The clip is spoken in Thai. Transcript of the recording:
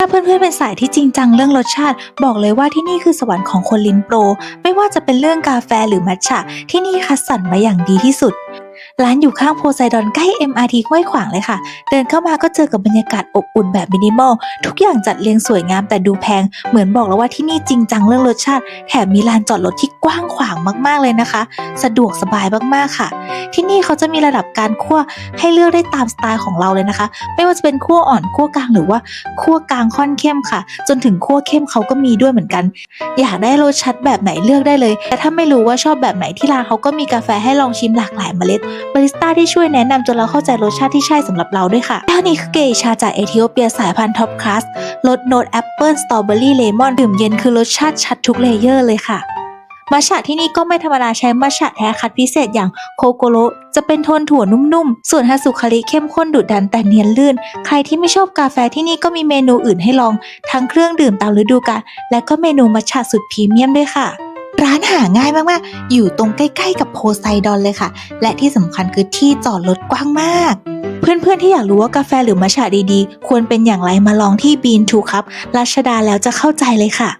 ถ้าเพื่อนๆเป็นสายที่จริงจังเรื่องรสชาติ บอกเลยว่าที่นี่คือสวรรค์ของคนลิ้นโปร ไม่ว่าจะเป็นเรื่องกาแฟหรือมัทฉะ ที่นี่คัดสรรมาอย่างดีที่สุด ร้านอยู่ข้างโพไซดอนใกล้ MRT ห้วยขวางเลยค่ะ เดินเข้ามาก็เจอกับบรรยากาศอบอุ่นแบบมินิมอล ทุกอย่างจัดเรียงสวยงามแต่ดูแพง เหมือนบอกแล้วว่าที่นี่จริงจังเรื่องรสชาติ แถมมีลานจอดรถที่กว้างขวางมากๆเลยนะคะ สะดวกสบายมากๆค่ะ ที่นี่เขาจะมีระดับการคั่วให้เลือกได้ตามสไตล์ของเราเลยนะคะ ไม่ว่าจะเป็นคั่วอ่อนคั่วกลางหรือว่าคั่วกลางค่อนเข้มค่ะ จนถึงคั่วเข้มเขาก็มีด้วยเหมือนกัน อยากได้รสชัดแบบไหนเลือกได้เลย แต่ถ้าไม่รู้ว่าชอบแบบไหนที่ร้านเขาก็มีกาแฟให้ลองชิมหลากหลายเมล็ดบาริสต้าที่ช่วยแนะนำจนเราเข้าใจรสชาติที่ใช่สำหรับเราด้วยค่ะแก้วนี้คือเกชาจากเอธิโอเปียสายพันธุ์ท็อปคลาสรสโนตแอปเปิลสตรอเบอรี่เลมอนดื่มเย็นคือรสชาติชัดทุกเลเยอร์เลยค่ะมัชฉะที่นี่ก็ไม่ธรรมดาใช้มัชฉะแท้คัดพิเศษอย่างโคโกโรจะเป็นโทนถั่วนุ่มๆ ส่วนฮาสุคาริเข้มข้นดุดันแต่เนียนลื่น ใครที่ไม่ชอบกาแฟที่นี่ก็มีเมนูอื่นให้ลอง ทั้งเครื่องดื่มตามฤดูกาลและก็เมนูมัชฉะสุดพรีเมียมด้วยค่ะ ร้านหาง่ายมากๆ อยู่ตรงใกล้ๆกับโพไซดอนเลยค่ะ และที่สำคัญคือที่จอดรถกว้างมาก เพื่อนๆที่อยากรู้ว่ากาแฟหรือมัชาดีๆ ควรเป็นอย่างไรมาลองที่ Bean to ครับรัชดาแล้วจะเข้าใจเลยค่ะ